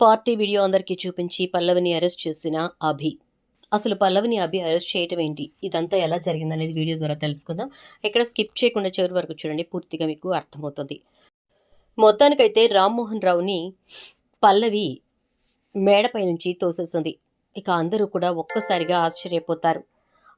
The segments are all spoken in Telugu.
పార్టీ వీడియో అందరికీ చూపించి పల్లవిని అరెస్ట్ చేసిన అభి. అసలు పల్లవిని అభి అరెస్ట్ చేయటం ఏంటి? ఇదంతా ఎలా జరిగిందనేది వీడియో ద్వారా తెలుసుకుందాం. ఇక్కడ స్కిప్ చేయకుండా చివరి వరకు చూడండి పూర్తిగా మీకు అర్థమవుతుంది. మొత్తానికైతే రామ్మోహన్ రావుని పల్లవి మేడపై నుంచి తోసేసింది. ఇక అందరూ కూడా ఒక్కసారిగా ఆశ్చర్యపోతారు.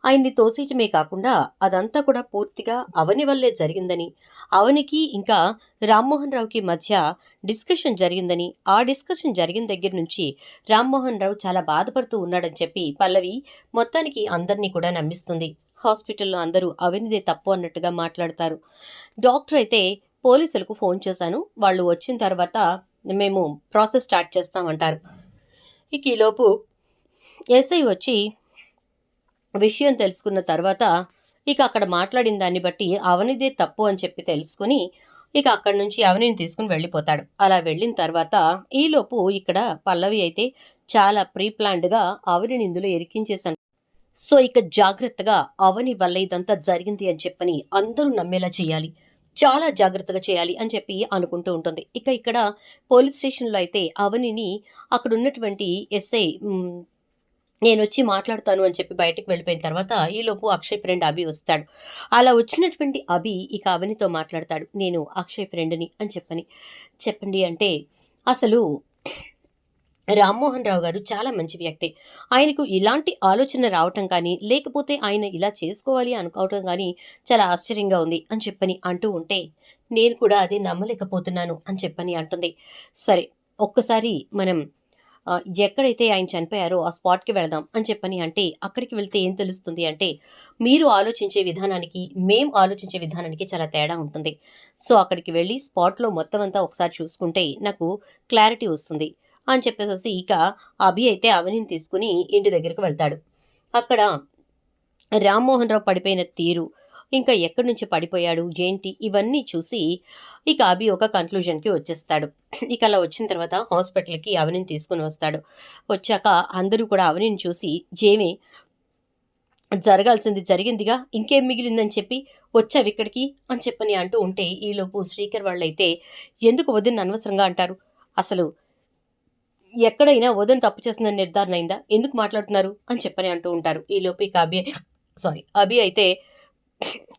ఆయన్ని తోసేయటమే కాకుండా అదంతా కూడా పూర్తిగా అవని వల్లే జరిగిందని అవనికి ఇంకా రామ్మోహన్ రావుకి మధ్య డిస్కషన్ జరిగిందని ఆ డిస్కషన్ జరిగిన దగ్గర నుంచి రామ్మోహన్ రావు చాలా బాధపడుతూ ఉన్నాడని చెప్పి పల్లవి మొత్తానికి అందరినీ కూడా నమ్మిస్తుంది. హాస్పిటల్లో అందరూ అవనిదే తప్పు అన్నట్టుగా మాట్లాడతారు. డాక్టర్ అయితే పోలీసులకు ఫోన్ చేశాను. వాళ్ళు వచ్చిన తర్వాత మేము ప్రాసెస్ స్టార్ట్ చేస్తామంటారు. ఇక ఈలోపు ఎస్ఐ వచ్చి విషయం తెలుసుకున్న తర్వాత ఇక అక్కడ మాట్లాడిన దాన్ని బట్టి అవనిదే తప్పు అని చెప్పి తెలుసుకుని ఇక అక్కడి నుంచి అవనిని తీసుకుని వెళ్ళిపోతాడు. అలా వెళ్ళిన తర్వాత ఈలోపు ఇక్కడ పల్లవి అయితే చాలా ప్రీ ప్లాన్డ్గా అవనిని ఇందులో ఎరికించేశాను సో ఇక జాగ్రత్తగా అవని వల్ల ఇదంతా జరిగింది అని చెప్పని అందరూ నమ్మేలా చేయాలి. చాలా జాగ్రత్తగా చేయాలి అని చెప్పి అనుకుంటూ ఉంటుంది. ఇక ఇక్కడ పోలీస్ స్టేషన్లో అయితే అవనిని అక్కడ ఉన్నటువంటి ఎస్ఐ నేను వచ్చి మాట్లాడతాను అని చెప్పి బయటకు వెళ్ళిపోయిన తర్వాత ఈలోపు అక్షయ్ ఫ్రెండ్ అభి వస్తాడు. అలా వచ్చినటువంటి అభి ఇక అవనితో మాట్లాడతాడు. నేను అక్షయ్ ఫ్రెండ్ని అని చెప్పని. చెప్పండి అంటే అసలు రామ్మోహన్ రావు గారు చాలా మంచి వ్యక్తి. ఆయనకు ఇలాంటి ఆలోచన రావటం కానీ లేకపోతే ఆయన ఇలా చేసుకోవాలి అనుకోవటం కానీ చాలా ఆశ్చర్యంగా ఉంది అని చెప్పని అంటూ ఉంటే నేను కూడా అది నమ్మలేకపోతున్నాను అని చెప్పని అంటుంది. సరే ఒక్కసారి మనం ఎక్కడైతే ఆయన చనిపోయారో ఆ స్పాట్కి వెళదాం అని చెప్పని అంటే అక్కడికి వెళ్తే ఏం తెలుస్తుంది అంటే మీరు ఆలోచించే విధానానికి మేం ఆలోచించే విధానానికి చాలా తేడా ఉంటుంది. సో అక్కడికి వెళ్ళి స్పాట్లో మొత్తం అంతా ఒకసారి చూసుకుంటే నాకు క్లారిటీ వస్తుంది అని చెప్పేసి ఇక అభి అయితే అవనిని తీసుకుని ఇంటి దగ్గరికి వెళ్తాడు. అక్కడ రామ్మోహన్ రావు పడిపోయిన తీరు ఇంకా ఎక్కడి నుంచి పడిపోయాడు ఏంటి? ఇవన్నీ చూసి ఇక అభి ఒక కన్క్లూజన్కి వచ్చేస్తాడు. ఇక అలా వచ్చిన తర్వాత హాస్పిటల్కి అవనిని తీసుకుని వస్తాడు. వచ్చాక అందరూ కూడా అవనిని చూసి జేమి జరగాల్సింది జరిగిందిగా ఇంకేం మిగిలిందని చెప్పి వచ్చావు ఇక్కడికి? అని చెప్పని అంటూ ఉంటే ఈలోపు శ్రీకర్ వాళ్ళైతే ఎందుకు వదిన అనవసరంగా అంటారు? అసలు ఎక్కడైనా వదిన తప్పు చేస్తుందని నిర్ధారణ అయిందా? ఎందుకు మాట్లాడుతున్నారు? అని చెప్పని అంటూ ఉంటారు. ఈలోపు ఇక అభి సారీ అభి అయితే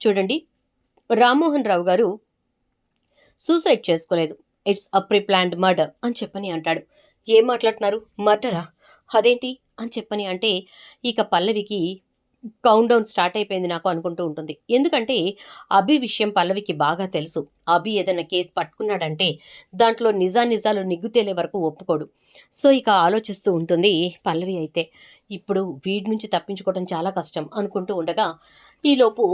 చూడండి. రామ్మోహన్ రావు గారు సూసైడ్ చేసుకోలేదు. ఇట్స్ అ మర్డర్ అని చెప్పని అంటాడు. ఏం మాట్లాడుతున్నారు? మర్డరా? అదేంటి? అని చెప్పని అంటే ఇక పల్లవికి కౌంట్ డౌన్ స్టార్ట్ అయిపోయింది నాకు అనుకుంటూ ఉంటుంది. ఎందుకంటే అభి విషయం పల్లవికి బాగా తెలుసు. అభి ఏదైనా కేసు పట్టుకున్నాడంటే దాంట్లో నిజా నిజాలు నిగ్గు తేలే వరకు ఒప్పుకోడు. సో ఇక ఆలోచిస్తూ ఉంటుంది పల్లవి అయితే. ఇప్పుడు వీడి నుంచి తప్పించుకోవడం చాలా కష్టం అనుకుంటూ ఉండగా ఈలోపు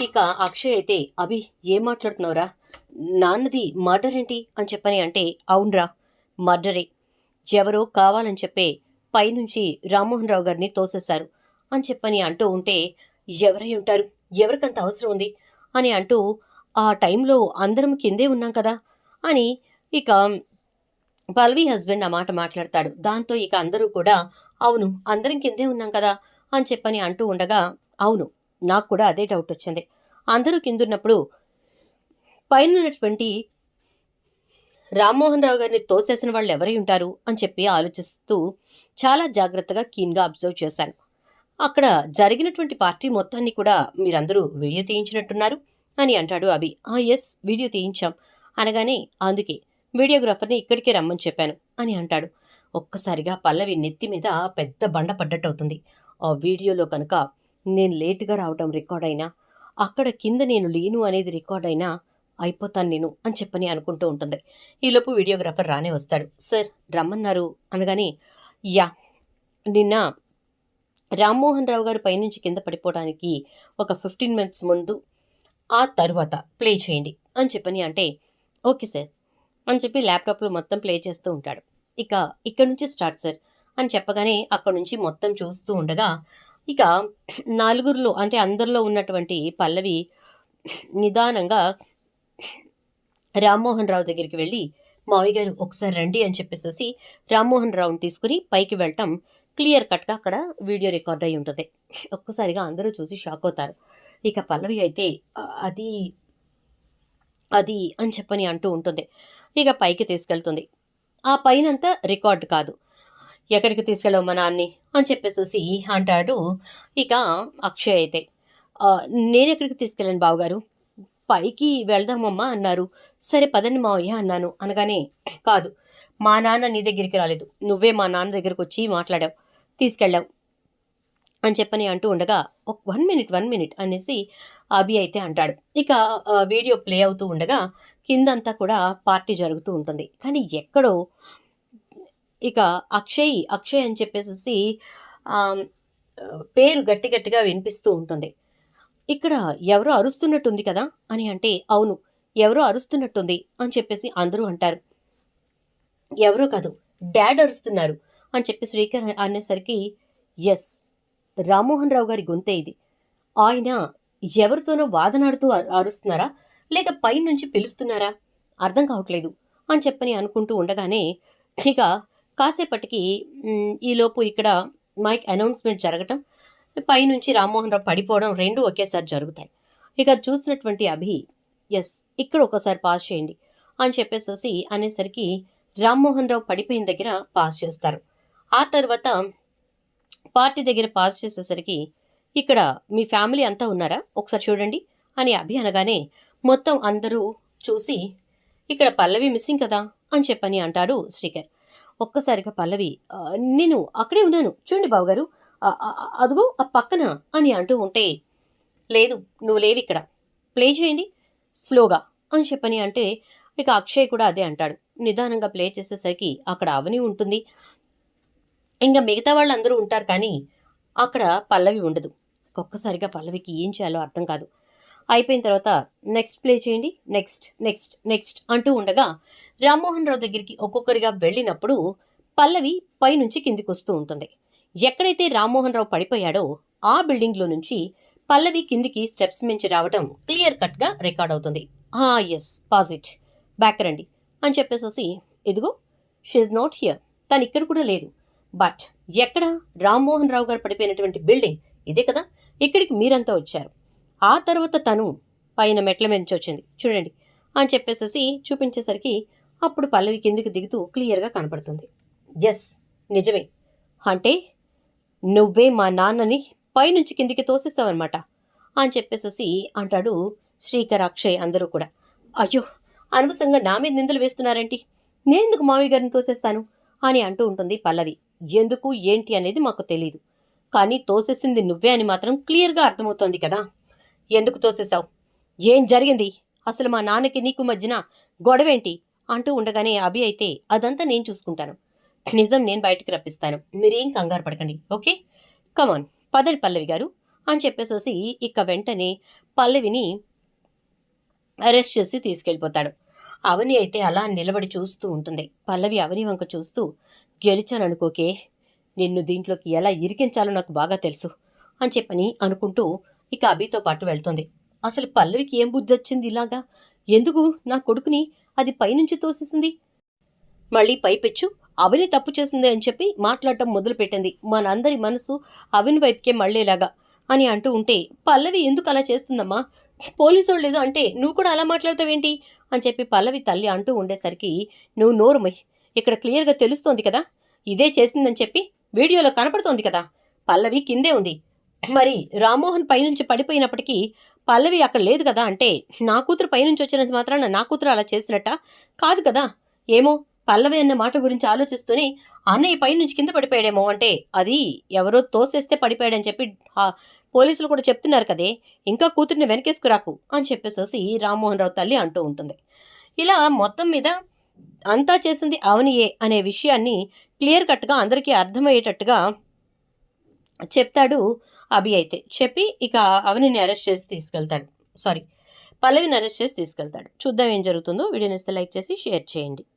ఇక అక్షయ్ అయితే అభి ఏం మాట్లాడుతున్నావురా? నాన్నది మర్డర్ ఏంటి? అని చెప్పని అంటే అవునరా మర్డరే. ఎవరో కావాలని చెప్పే పైనుంచి రామ్మోహన్ రావు గారిని తోసేశారు అని చెప్పని అంటూ ఉంటే ఎవరై ఉంటారు? ఎవరికంత అవసరం ఉంది? అని అంటూ ఆ టైంలో అందరం కిందే ఉన్నాం కదా అని ఇక పల్వి హస్బెండ్ ఆ మాట మాట్లాడతాడు. దాంతో ఇక అందరూ కూడా అవును అందరం కిందే ఉన్నాం కదా అని చెప్పని అంటూ ఉండగా అవును నాకు కూడా అదే డౌట్ వచ్చింది. అందరూ కిందున్నప్పుడు పైన ఉన్నటువంటి రామ్మోహన్ రావు గారిని తోసేసిన వాళ్ళు ఎవరై ఉంటారు అని చెప్పి ఆలోచిస్తూ చాలా జాగ్రత్తగా కీన్గా అబ్జర్వ్ చేశాను. అక్కడ జరిగినటువంటి పార్టీ మొత్తాన్ని కూడా మీరందరూ వీడియో తీయించినట్టున్నారు అని అంటాడు అభి. ఆ ఎస్ వీడియో తీయించాం అనగానే అందుకే వీడియోగ్రాఫర్ని ఇక్కడికే రమ్మని చెప్పాను అని అంటాడు. ఒక్కసారిగా పల్లవి నెత్తి మీద పెద్ద బండ పడ్డట్టు అవుతుంది. ఆ వీడియోలో కనుక నేను లేటుగా రావటం రికార్డ్ అయినా అక్కడ కింద నేను లేను అనేది రికార్డ్ అయినా అయిపోతాను నేను అని చెప్పని అనుకుంటూ ఉంటుంది. ఈలోపు వీడియోగ్రాఫర్ రానే వస్తాడు. సార్ రమ్మన్నారు. అనగానే యా నిన్న రామ్మోహన్ రావు గారు పైనుంచి కింద పడిపోవడానికి ఒక ఫిఫ్టీన్ మినిట్స్ ముందు ఆ తర్వాత ప్లే చేయండి అని చెప్పని అంటే ఓకే సార్ అని చెప్పి ల్యాప్టాప్లో మొత్తం ప్లే చేస్తూ ఉంటాడు. ఇక ఇక్కడ నుంచి స్టార్ట్ సార్ అని చెప్పగానే అక్కడ నుంచి మొత్తం చూస్తూ ఉండగా ఇక నలుగురిలో అంటే అందరిలో ఉన్నటువంటి పల్లవి నిదానంగా రామ్మోహన్ రావు దగ్గరికి వెళ్ళి మావయ్య గారు ఒకసారి రండి అని చెప్పేసి రామ్మోహన్ రావుని తీసుకుని పైకి వెళ్ళటం క్లియర్ కట్గా అక్కడ వీడియో రికార్డ్ అయి ఉంటుంది. ఒక్కసారిగా అందరూ చూసి షాక్ అవుతారు. ఇక పల్లవి అయితే అది అది అని చెప్పని అంటూ ఉంటుంది. ఇక పైకి తీసుకెళ్తుంది. ఆ పైనంతా రికార్డ్ కాదు. ఎక్కడికి తీసుకెళ్ళావు మా నాన్ని? అని చెప్పేసేసి అంటాడు. ఇక అక్షయ్ అయితే. నేను ఎక్కడికి తీసుకెళ్ళాను బావగారు? పైకి వెళ్దామమ్మా అన్నారు. సరే పదండి మావయ్య అన్నాను. అనగానే కాదు మా నాన్న నీ దగ్గరికి రాలేదు. నువ్వే మా నాన్న దగ్గరకు వచ్చి మాట్లాడావు. తీసుకెళ్ళావు. అని చెప్పని అంటూ ఉండగా ఒక వన్ మినిట్ వన్ మినిట్ అనేసి అభి అయితే అంటాడు. ఇక వీడియో ప్లే అవుతూ ఉండగా కిందంతా కూడా పార్టీ జరుగుతూ ఉంటుంది. కానీ ఎక్కడో ఇక అక్షయ్ అక్షయ్ అని చెప్పేసి పేరు గట్టి గట్టిగా వినిపిస్తూ ఉంటుంది. ఇక్కడ ఎవరో అరుస్తున్నట్టుంది కదా అని అంటే అవును ఎవరో అరుస్తున్నట్టుంది అని చెప్పేసి అందరూ అంటారు. ఎవరో కాదు డాడ్ అరుస్తున్నారు అని చెప్పి శ్రీకర్ అనేసరికి ఎస్ రామ్మోహన్ రావు గారి గొంతే ఇది. ఆయన ఎవరితోనో వాదనాడుతూ అరుస్తున్నారా? లేక పైనుంచి పిలుస్తున్నారా? అర్థం కావట్లేదు అని చెప్పని అనుకుంటూ ఉండగానే ఇక కాసేపటికి ఈలోపు ఇక్కడ మైక్ అనౌన్స్మెంట్ జరగటం పైనుంచి రామ్మోహన్ రావు పడిపోవడం రెండు ఒకేసారి జరుగుతాయి. ఇక చూసినటువంటి అభి ఎస్ ఇక్కడ ఒకసారి పాస్ చేయండి అని చెప్పేసేసి అనేసరికి రామ్మోహన్ రావు పడిపోయిన దగ్గర పాస్ చేస్తారు. ఆ తర్వాత పార్టీ దగ్గర పాస్ చేసేసరికి ఇక్కడ మీ ఫ్యామిలీ అంతా ఉన్నారా? ఒకసారి చూడండి అని అభి అనగానే మొత్తం అందరూ చూసి ఇక్కడ పల్లవి మిస్సింగ్ కదా అని చెప్పని అంటాడు శ్రీకర్. ఒక్కసారిగా పల్లవి నేను అక్కడే ఉన్నాను. చూడండి బావగారు. అదిగో ఆ పక్కన అని అంటూ ఉంటే లేదు నువ్వు లేవు ఇక్కడ. ప్లే చేయండి. స్లోగా అని చెప్పని అంటే ఇక అక్షయ్ కూడా అదే అంటాడు. నిదానంగా ప్లే చేసేసరికి అక్కడ అవని ఉంటుంది. ఇంకా మిగతా వాళ్ళందరూ ఉంటారు కానీ అక్కడ పల్లవి ఉండదు. ఒక్కసారిగా పల్లవికి ఏం చేయాలో అర్థం కాదు. అయిపోయిన తర్వాత నెక్స్ట్ ప్లే చేయండి. నెక్స్ట్ నెక్స్ట్ నెక్స్ట్ అంటూ ఉండగా రామ్మోహన్ రావు దగ్గరికి ఒక్కొక్కరిగా వెళ్ళినప్పుడు పల్లవి పైనుంచి కిందికి వస్తూ ఉంటుంది. ఎక్కడైతే రామ్మోహన్ రావు పడిపోయాడో ఆ బిల్డింగ్లో నుంచి పల్లవి కిందికి స్టెప్స్ మించి రావడం క్లియర్ కట్గా రికార్డ్ అవుతుంది. ఆ ఎస్ పాజిట్ బ్యాక్ రండి. అని చెప్పేసేసి ఇదిగో షీఈ్ నాట్ హియర్ తను ఇక్కడ కూడా లేదు. బట్ ఎక్కడ రామ్మోహన్ రావు గారు పడిపోయినటువంటి బిల్డింగ్ ఇదే కదా. ఇక్కడికి మీరంతా వచ్చారు. ఆ తర్వాత తను పైన మెట్ల మీద నుంచి వచ్చింది. చూడండి అని చెప్పేసేసి చూపించేసరికి అప్పుడు పల్లవి కిందికి దిగుతూ క్లియర్గా కనపడుతుంది. ఎస్ నిజమే. అంటే నువ్వే మా నాన్నని పైనుంచి కిందికి తోసేసావన్నమాట అని చెప్పేసేసి అంటాడు శ్రీకర్ అక్షయ్ అందరూ కూడా. అయ్యో అనవసరంగా నా మీద నిందలు వేస్తున్నారేంటి? నేనెందుకు మామయ్య గారిని తోసేస్తాను? అని అంటూ ఉంటుంది పల్లవి. ఎందుకు ఏంటి అనేది మాకు తెలియదు కానీ తోసేసింది నువ్వే అని మాత్రం క్లియర్గా అర్థమవుతోంది కదా. ఎందుకు తోసేశావు? ఏం జరిగింది? అసలు మా నాన్నకి నీకు మధ్యన గొడవేంటి? అంటూ ఉండగానే అభి అయితే అదంతా నేను చూసుకుంటాను. నిజం నేను బయటకు రప్పిస్తాను. మీరేం కంగారు పడకండి ఓకే? కమాన్ పదండి పల్లవి గారు అని చెప్పేసేసి ఇక వెంటనే పల్లవిని అరెస్ట్ చేసి తీసుకెళ్ళిపోతాడు. అవని అయితే అలా నిలబడి చూస్తూ ఉంటుంది. పల్లవి అవని వంక చూస్తూ గెలిచాననుకోకే నిన్ను దీంట్లోకి ఎలా ఇరికించాలో నాకు బాగా తెలుసు అని చెప్పని అనుకుంటూ ఇక అభితో పాటు వెళ్తుంది. అసలు పల్లవికి ఏం బుద్ధి వచ్చింది ఇలాగా? ఎందుకు? నా కొడుకుని అది పైనుంచి తోసేసింది? మళ్ళీ పైపెచ్చు అవిని తప్పు చేసింది అని చెప్పి మాట్లాడటం మొదలుపెట్టింది. మనందరి మనసు అవిని వైపుకే మళ్ళేలాగా అని అంటూ ఉంటే పల్లవి ఎందుకు అలా చేస్తుందమ్మా? పోలీసు వాళ్ళు లేదు అంటే నువ్వు కూడా అలా మాట్లాడతావేంటి? అని చెప్పి పల్లవి తల్లి అంటూ ఉండేసరికి నువ్వు నోరుమై ఇక్కడ క్లియర్గా తెలుస్తోంది కదా? ఇదే చేసిందని చెప్పి వీడియోలో కనపడుతోంది కదా? పల్లవి కిందే ఉంది. మరి రామ్మోహన్ పైనుంచి పడిపోయినప్పటికీ పల్లవి అక్కడ లేదు కదా అంటే నా కూతురు పైనుంచి వచ్చినంత మాత్రాన నా కూతురు అలా చేసినట్ట కాదు కదా. ఏమో పల్లవి అన్న మాట గురించి ఆలోచిస్తూనే అన్నయ్య పైనుంచి కింద పడిపోయాడేమో అంటే అది ఎవరో తోసేస్తే పడిపోయాడని చెప్పి పోలీసులు కూడా చెప్తున్నారు కదే. ఇంకా కూతుర్ని వెనకేసుకురాకు అని చెప్పేసేసి రామ్మోహన్ రావు తల్లి అంటూ ఉంటుంది. ఇలా మొత్తం మీద అంతా చేసింది అవనియే అనే విషయాన్ని క్లియర్ కట్గా అందరికీ అర్థమయ్యేటట్టుగా చెప్తాడు అభి అయితే చెప్పి ఇక అవనిని అరెస్ట్ చేసి తీసుకెళ్తాడు. సారీ పల్లవిని అరెస్ట్ చేసి తీసుకెళ్తాడు. చూద్దాం ఏం జరుగుతుందో. వీడియోని ఇస్తే లైక్ చేసి షేర్ చేయండి.